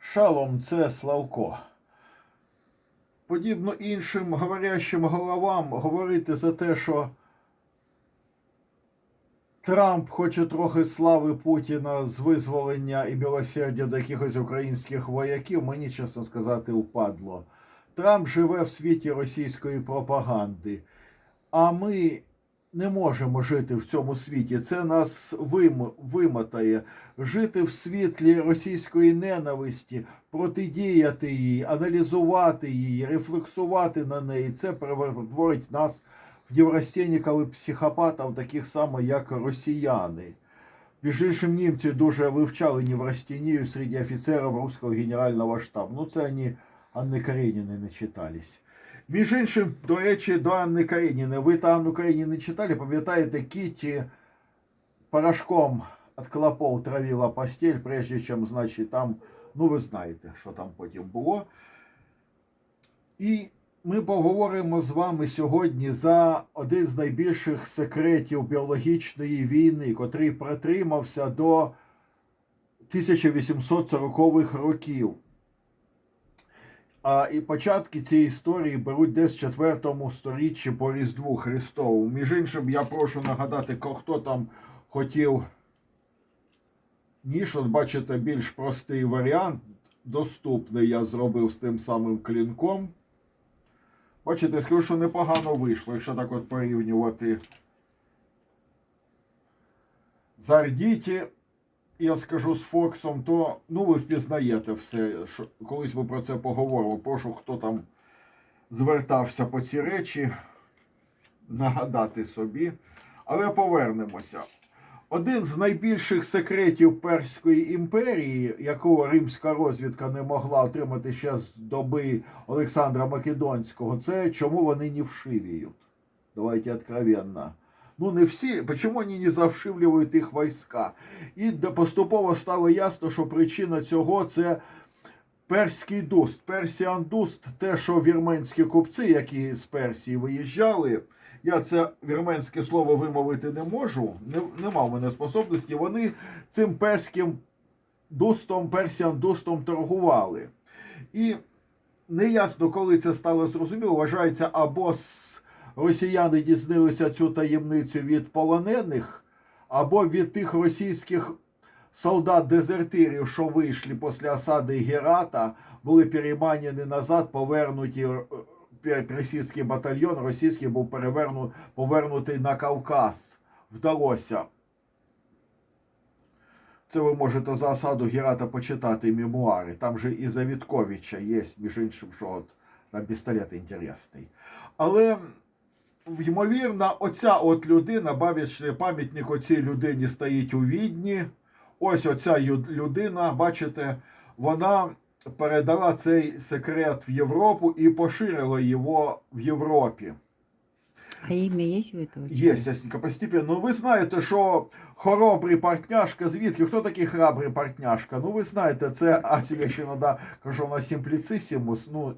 Шалом це Славко. Подібно іншим говорящим головам говорити за те, що Трамп хоче трохи слави Путіна з визволення і милосердя до якихось українських вояків, мені, чесно сказати, впадло. Трамп живе в світі російської пропаганди, а ми не можемо жити в цьому світі. Це нас вим- вимотає. Жити в світлі російської ненависті, протидіяти їй, аналізувати її, рефлексувати на неї. Це перетворить нас в неврастенників і психопатів, таких само, як росіяни. Між іншим, німці дуже вивчали неврастенію серед офіцерів руського генерального штабу. Ну, це вони Анни Кареніни не читались. Між іншим, до речі, до Анни Кареніни. Ви та Анну Кареніни читали, пам'ятаєте, Кіті порошком від клопов травила постель, прежде чим, значить, там, ну ви знаєте, що там потім було. І ми поговоримо з вами сьогодні за один з найбільших секретів біологічної війни, котрий протримався до 1840-х років. А і початки цієї історії беруть десь в 4 сторіччі по Різдву Христову. Між іншим, я прошу нагадати, хто там хотів ніж, от бачите, більш простий варіант, доступний я зробив з тим самим клінком. Бачите, скажу, що непогано вийшло, якщо так от порівнювати з Ардіті, я скажу з Фоксом, то ну ви впізнаєте все. Що, колись ми про це поговоримо. Прошу, хто там звертався по ці речі, нагадати собі. Але повернемося. Один з найбільших секретів Перської імперії, якого римська розвідка не могла отримати ще з доби Олександра Македонського, це чому вони не вшивіють. Давайте откровенно. Ну, не всі, чому вони не завшивлюють їх війська? І поступово стало ясно, що причина цього це перський дуст. Персіан дуст, те, що вірменські купці, які з Персії виїжджали, я це вірменське слово вимовити не можу, не, нема в мене способності. Вони цим перським дустом, персіан дустом торгували. І неясно, коли це стало зрозуміло, вважається або с- росіяни дізналися цю таємницю від полонених, або від тих російських солдат-дезертирів, що вийшли після осади Герата, були переманені назад, повернуті. е, Російський батальйон російський був переверну, повернутий на Кавказ. Вдалося. Це ви можете за осаду Герата почитати мемуари. Там же і Завітковича є, між іншим, що от там пістолет інтересний. Але ймовірно, оця от людина, бачите, пам'ятник оцій людині стоїть у Відні. Ось оця людина, бачите, вона передала цей секрет в Європу і поширила його в Європі. А имя есть у этого? Є, ясненько, постепенно. Ну, ви знаєте, що хоробрий партняшка, звідки? Хто такий храбрий партняшка? Ну, ви знаєте, це, а я ще іноді кажу на симпліцисімус, ну,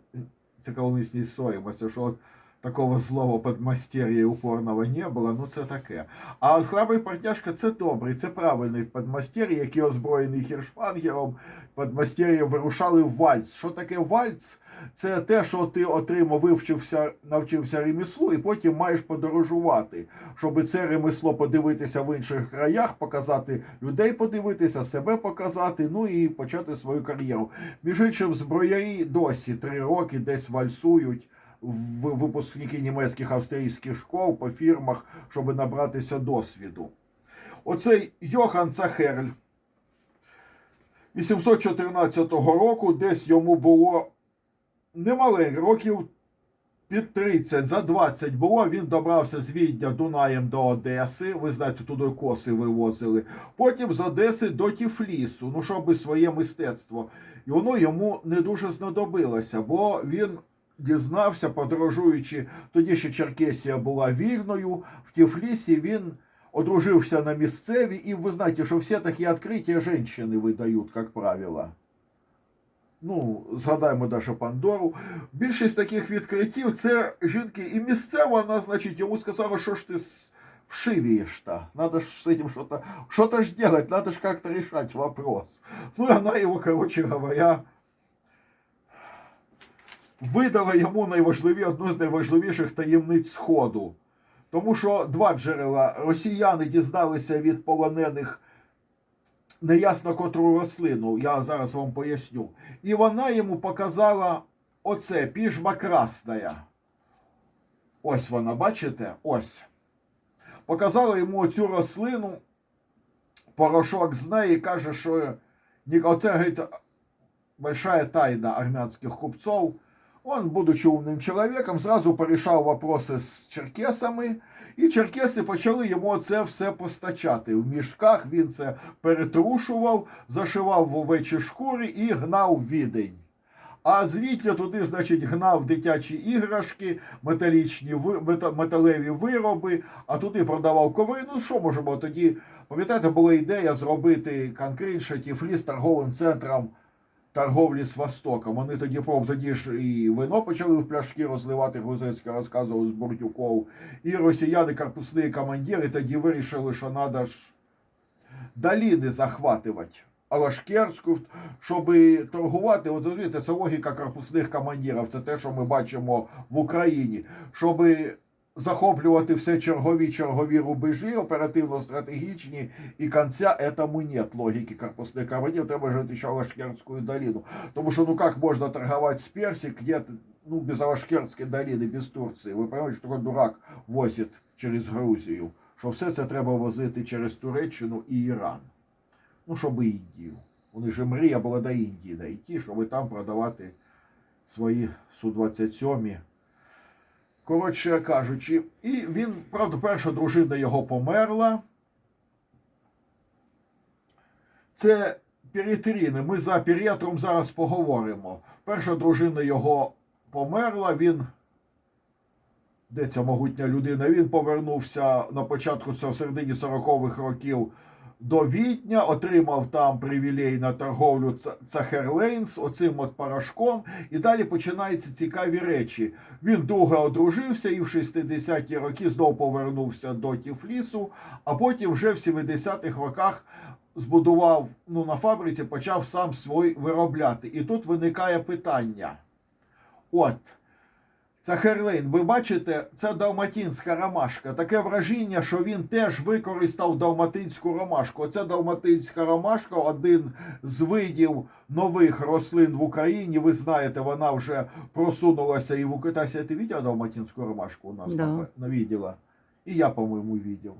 це коли ми з ній ссоримося, що такого злого подмастер'я упорного не було, ну це таке. А от храбрий партняшка це добрий, це правильний подмастер'я, який озброєний хіршпангером, подмастер'я вирушали в вальц. Що таке вальц? Це те, що ти отримав, вивчився, навчився реміслу, і потім маєш подорожувати, щоб це ремесло подивитися в інших краях, показати людей, подивитися, себе показати, ну і почати свою кар'єру. Між іншим, зброярі досі три роки десь вальсують. Випускники німецьких австрійських школ по фірмах, щоб набратися досвіду. Оцей Йохан Цахерль 814 року, десь йому було немаленько, років під 30, за 20 було. Він добрався з Відня Дунаєм до Одеси. Ви знаєте, туди коси вивозили. Потім з Одеси до Тіфлісу, ну щоб своє мистецтво. І воно йому не дуже знадобилося, бо він дізнався, подорожуючи, тоді ще Черкесія була вільною. В Тіфлісі він одружився на місцеві, і ви знаєте, що всі такі відкриття жінки видають, як правило. Ну, згадаємо Дашу Пандору. Більшість таких відкриттів це жінки і місцева, вона, значить, йому сказала, що ж ти с- вшивеешь-то? Надо ж с этим что-то что-то ж делать, надо ж как-то решать вопрос. Ну и она его, короче говоря, видала йому найважливі, одну з найважливіших таємниць Сходу. Тому що два джерела росіяни дізналися від полонених неясно котру рослину, я зараз вам поясню. І вона йому показала оце піжма красная. Ось вона, бачите? Ось. Показала йому оцю рослину, порошок з неї, каже, що оце говорить, большая тайна армянских купцов. Он, будучи умним чоловіком, зразу порішав вопроси з черкесами, і черкеси почали йому це все постачати. В мішках він це перетрушував, зашивав в овечі шкури і гнав відень. А звідти туди, значить, гнав дитячі іграшки, металічні металеві вироби, а туди продавав коври. Ну що можемо тоді? Пам'ятаєте, була ідея зробити конкретніше Тіфліс торговим центром торговлі з Востоком. Вони тоді проб, тоді ж і вино почали в пляшки розливати, Грузинське розказував з Бурдюков. І росіяни, корпусні командири, тоді вирішили, що треба ж доліни захватувати. Алашкерську, щоб торгувати, от розумієте, це логіка корпусних командирів, це те, що ми бачимо в Україні. Щоб захоплювати все чергові чергові рубежі, оперативно-стратегічні, і кінця этому нет логіки корпусних командирів, треба жити ще Алашкерську долину. Тому що ну як можна торгувати з Персик, где ну, без Алашкерської долини, без Турції. Ви розумієте, що такий дурак возить через Грузію, що все це треба возити через Туреччину і Іран. Ну, щоб Індію. Вони ж мрія була до Індії дійти, щоб там продавати свої Су-27. Коротше кажучи, і він, правда, перша дружина його померла. Це Перетріни. Ми за Перетром зараз поговоримо. Перша дружина його померла, він. Де ця могутня людина? Він повернувся на початку середині 40-х років до Відня, отримав там привілей на торговлю Цахерлейнс, оцим от порошком, і далі починаються цікаві речі. Він довго одружився і в 60-ті роки знову повернувся до Тіфлісу, а потім вже в 70-х роках збудував ну, на фабриці, почав сам свій виробляти. І тут виникає питання. От. Цахерлейн, ви бачите, це далматинська ромашка. Таке враження, що він теж використав далматинську ромашку. Оця далматинська ромашка один з видів нових рослин в Україні. Ви знаєте, вона вже просунулася і в Україні. Ти бачила далматинську ромашку у нас Да. на, на відділа? І я, по-моєму, відділ.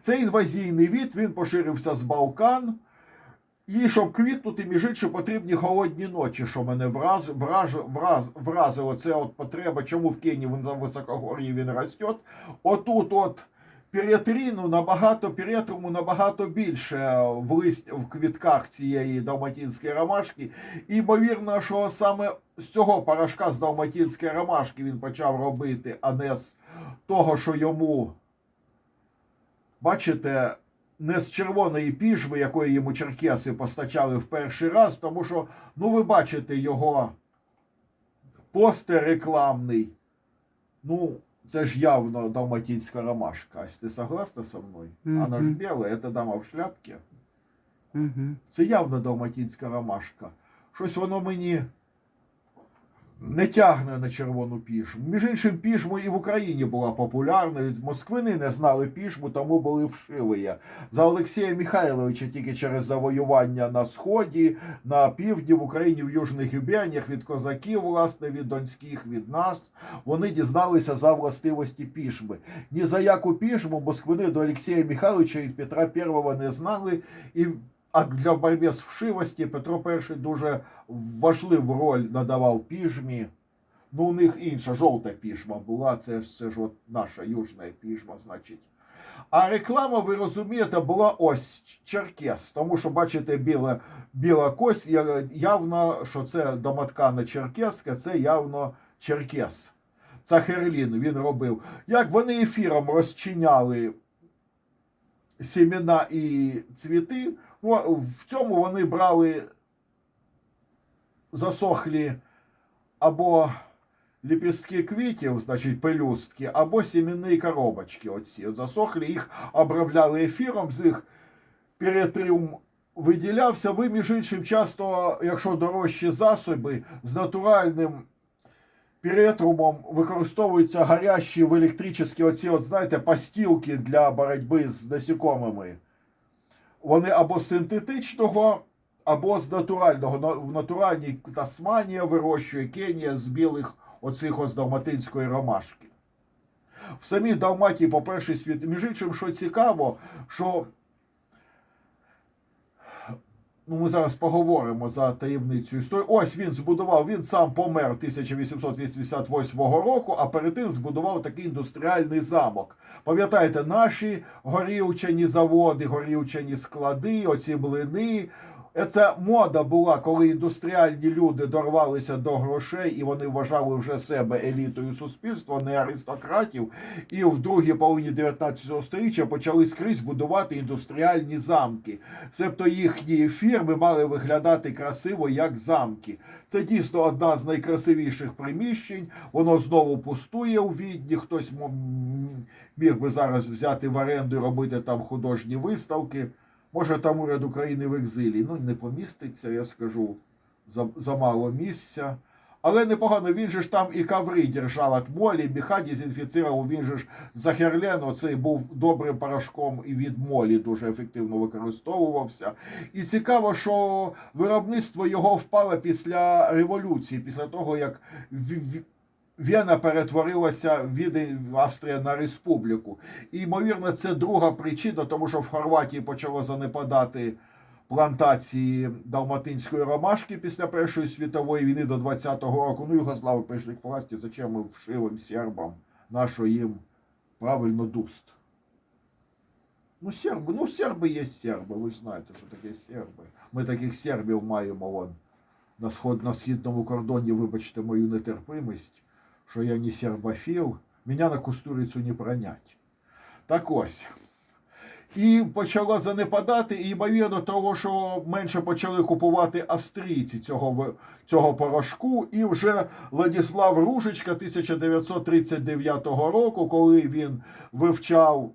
Це інвазійний від, він поширився з Балкан. І щоб квітнути, між іншим, потрібні холодні ночі, що мене враз, враж, враз, вразило. Це от потреба, чому в Кені він на високогор'ї він росте. Отут от перетріну набагато, перетруму набагато більше в лист, в квітках цієї далматинської ромашки. І ймовірно, що саме з цього порошка з далматинської ромашки він почав робити, а не з того, що йому, бачите, не з червоної піжми, якої йому черкеси постачали в перший раз, тому що, ну, ви бачите його постер рекламний. Ну, це ж явно далматинська ромашка. Ась ти согласна со мною? Вона ж Мгм. біла, це дама в шляпці. Угу. Це явно далматинська ромашка. Щось воно мені не тягне на червону пішму. Між іншим, пішму і в Україні була популярною. Москвини не знали пішму, тому були вшиві. За Олексія Михайловича тільки через завоювання на сході, на півдні в Україні в Южних Юбянях від козаків, власне, від донських, від нас. Вони дізналися за властивості пішми. Ні за яку пішму москвини до Олексія Михайловича і Петра І не знали. І а для боротьби з вшивості Петро І дуже важливу роль надавав піжмі. Ну, у них інша жовта піжма була, це це ж от наша южна піжма, значить. А реклама, ви розумієте, була ось черкес. Тому що, бачите, біла, біла кость, явно, що це домоткане черкеське, це явно черкес. Цахерлін він робив. Як вони ефіром розчиняли сімена і цвіти, в цьому вони брали засохлі або ліпістки квітів, значить, пелюстки, або сімінні коробочки. Оці от засохлі, їх обробляли ефіром, з їх перетрим виділявся. Ви, між іншим, часто, якщо дорожчі засоби, з натуральним перетрумом використовуються гарячі в електричні оці, от, знаєте, пастілки для боротьби з насікомими. Вони або синтетичного, або з натурального. В натуральній Тасманія вирощує Кенія з білих оцих ось далматинської ромашки. В самій Далматії, по перший світ, між іншим, що цікаво, що ну, ми зараз поговоримо за таємницю історії. Ось він збудував, він сам помер 1888 року, а перед тим збудував такий індустріальний замок. Пам'ятаєте, наші горілчані заводи, горілчані склади, оці млини. Це мода була, коли індустріальні люди дорвалися до грошей, і вони вважали вже себе елітою суспільства, не аристократів. І в другій половині 19 століття почали скрізь будувати індустріальні замки. Себто їхні фірми мали виглядати красиво як замки. Це дійсно одна з найкрасивіших приміщень. Воно знову пустує у відні. Хтось міг би зараз взяти в оренду і робити там художні виставки. Може, там уряд України в екзилі. Ну, не поміститься, я скажу, за, за місця. Але непогано, він же ж там і коври держав от молі, міха дезінфіцировав, він же ж захерлен, оцей був добрим порошком і від молі дуже ефективно використовувався. І цікаво, що виробництво його впало після революції, після того, як Вена перетворилася від Австрія на республіку. І, ймовірно, це друга причина, тому що в Хорватії почало занепадати плантації далматинської ромашки після Першої світової війни до 20-го року. Ну, Югослави прийшли к власті, зачем ми вшивим сербам нашу їм правильно дуст. Ну, серби, ну, серби є серби, ви ж знаєте, що таке серби. Ми таких сербів маємо вон на, сход, на східному кордоні, вибачте мою нетерпимість, що я не сербофіл, мене на кустурицю не пронять. Так ось. І почало занепадати, і ймовірно того, що менше почали купувати австрійці цього, цього порошку. І вже Владислав Ружичка 1939 року, коли він вивчав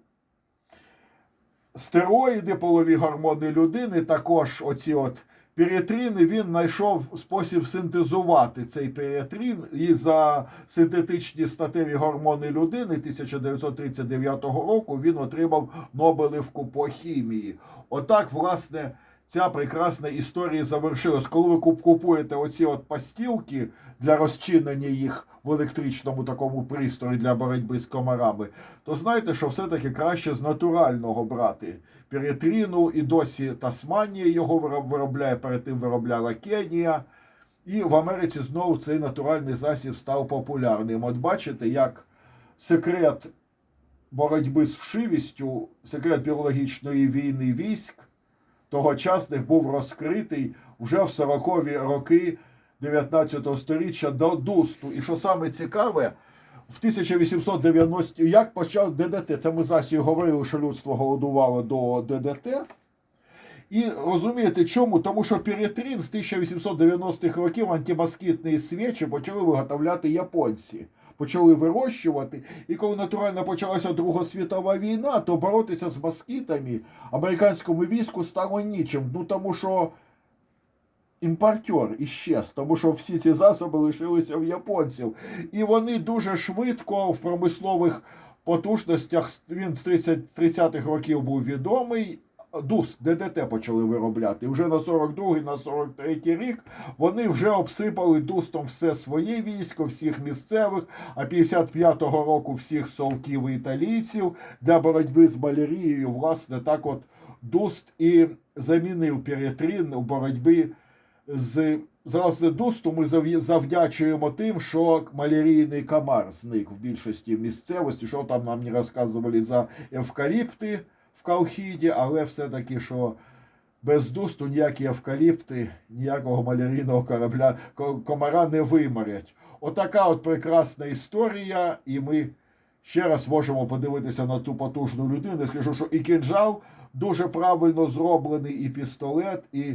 стероїди, полові гормони людини, також оці от перетрини, він знайшов спосіб синтезувати цей перетрин і за синтетичні статеві гормони людини 1939 року він отримав Нобелівку по хімії. Отак, власне, ця прекрасна історія завершилась. Коли ви купуєте оці от пастілки для розчинення їх в електричному такому пристрої для боротьби з комарами, то знаєте, що все-таки краще з натурального брати. Перетріну і досі Тасманія його виробляє, перед тим виробляла Кенія. І в Америці знову цей натуральний засіб став популярним. От бачите, як секрет боротьби з вшивістю, секрет біологічної війни військ тогочасних був розкритий вже в 40-ві роки 19 століття до Дусту. І що саме цікаве, в 1890 як почав ДДТ, це ми з Асією говорили, що людство голодувало до ДДТ. І розумієте чому? Тому що перетрін з 1890-х років антимоскітні свічі почали виготовляти японці. Почали вирощувати. І коли натурально почалася Друга світова війна, то боротися з москітами американському війську стало нічим. Ну тому що імпортер іщез, тому що всі ці засоби лишилися в японців. І вони дуже швидко в промислових потужностях він з 30 30-х років був відомий. ДУС, ДДТ почали виробляти. Вже на 42-й, на 43-й рік вони вже обсипали дустом все своє військо, всіх місцевих, а 55-го року всіх совків і італійців для боротьби з малярією, власне, так от дуст і замінив перетрін у боротьбі з власне дусту ми завдячуємо тим, що малярійний комар зник в більшості місцевості, що там нам не розказували за евкаліпти в Калхіді, але все-таки, що без дусту ніякі евкаліпти, ніякого малярійного корабля, комара не виморять. Отака от прекрасна історія, і ми ще раз можемо подивитися на ту потужну людину. Скажу, що і кінжал дуже правильно зроблений, і пістолет, і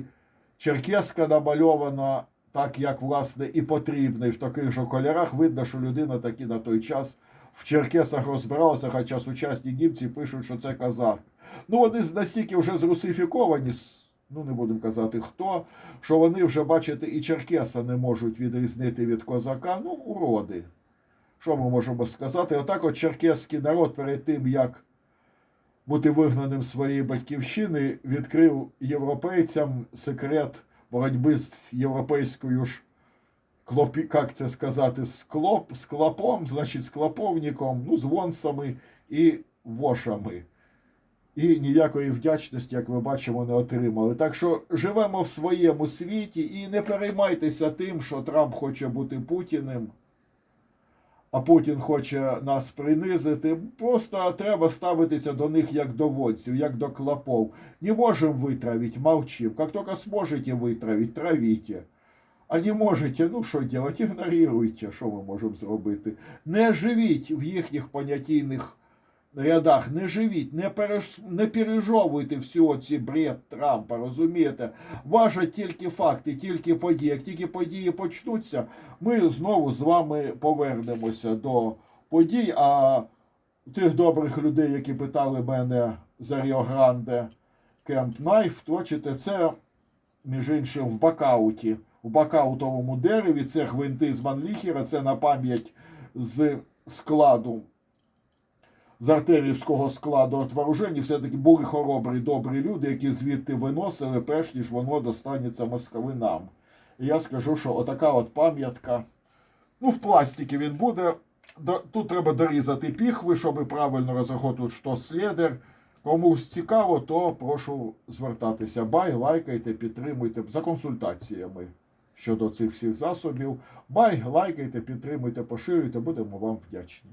черкеска намальована так як власне і потрібно, і в таких же кольорах видно, що людина таки на той час в Черкесах розбиралася, хоча сучасні німці пишуть, що це казак. Ну, вони настільки вже зрусифіковані, ну не будемо казати хто, що вони вже, бачите, і Черкеса не можуть відрізнити від козака. Ну, уроди. Що ми можемо сказати? Отак от черкеський народ перед тим, як бути вигнаним своєї батьківщини, відкрив європейцям секрет боротьби з європейською ж клопі, як це сказати, з, клоп, з клопом, значить, з клоповником, ну, з вонсами і вошами. І ніякої вдячності, як ми бачимо, не отримали. Так що живемо в своєму світі і не переймайтеся тим, що Трамп хоче бути Путіним, а Путін хоче нас принизити. Просто треба ставитися до них як до водців, як до клопов. Не можем вытравить, молчим. Как только сможете вытравить, травите. А не можете, ну що делать, ігноруйте, що ми можемо зробити. Не живіть в їхніх понятійних рядах, не живіть, не, переш... не пережовуйте всю ці бред Трампа, розумієте? Важать тільки факти, тільки події. Як тільки події почнуться, ми знову з вами повернемося до подій. А тих добрих людей, які питали мене за Ріо Гранде Кемп Найф, точите, це, між іншим, в бакауті. В бакаутовому дереві це гвинти з Манліхера, це на пам'ять з складу з артерівського складу от вооружені все-таки були хоробрі, добрі люди, які звідти виносили, перш ніж воно достанеться московинам. І я скажу, що отака от пам'ятка. Ну, в пластикі він буде. Тут треба дорізати піхви, щоб правильно розраховувати, що слідер. Комусь цікаво, то прошу звертатися. Бай, лайкайте, підтримуйте за консультаціями щодо цих всіх засобів. Бай, лайкайте, підтримуйте, поширюйте, будемо вам вдячні.